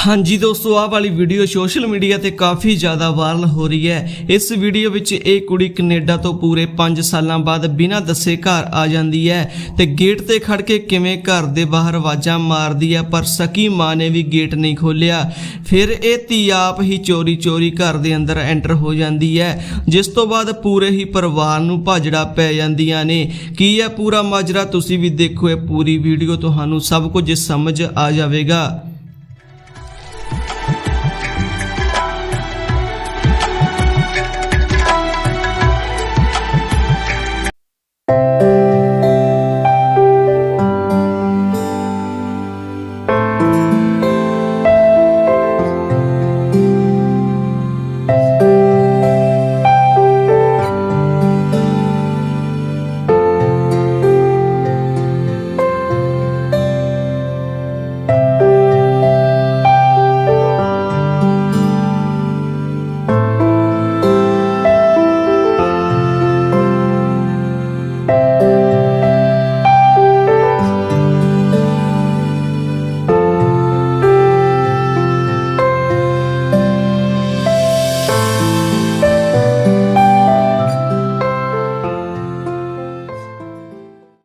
ਹਾਂਜੀ ਦੋਸਤੋ, ਆਹ ਵਾਲੀ ਵੀਡੀਓ ਸੋਸ਼ਲ ਮੀਡੀਆ ਤੇ ਕਾਫੀ ਜ਼ਿਆਦਾ ਵਾਇਰਲ ਹੋ ਰਹੀ ਹੈ। ਇਸ ਵੀਡੀਓ ਵਿੱਚ ਇਹ ਕੁੜੀ ਕੈਨੇਡਾ ਤੋਂ ਪੂਰੇ 5 ਸਾਲਾਂ ਬਾਅਦ ਬਿਨਾਂ ਦੱਸੇ ਘਰ ਆ ਜਾਂਦੀ ਹੈ ਤੇ ਗੇਟ ਤੇ ਖੜ ਕੇ ਕਿਵੇਂ ਘਰ ਦੇ ਬਾਹਰ ਆਵਾਜ਼ਾਂ ਮਾਰਦੀ ਹੈ, ਪਰ ਸਕੀ ਮਾਂ ਨੇ ਵੀ ਗੇਟ ਨਹੀਂ ਖੋਲ੍ਹਿਆ। ਫਿਰ ਇਹ ਧੀ ਆਪ ਹੀ ਚੋਰੀ ਚੋਰੀ ਘਰ ਦੇ ਅੰਦਰ ਐਂਟਰ ਹੋ ਜਾਂਦੀ ਹੈ, ਜਿਸ ਤੋਂ ਬਾਅਦ ਪੂਰੇ ਹੀ ਪਰਿਵਾਰ ਨੂੰ ਭਾਜੜਾ ਪੈ ਜਾਂਦੀਆਂ ਨੇ। ਕੀ ਹੈ ਪੂਰਾ ਮਾਜਰਾ ਤੁਸੀਂ ਵੀ ਦੇਖੋ, ਇਹ ਪੂਰੀ ਵੀਡੀਓ ਤੁਹਾਨੂੰ ਸਭ ਕੁਝ ਸਮਝ ਆ ਜਾਵੇਗਾ।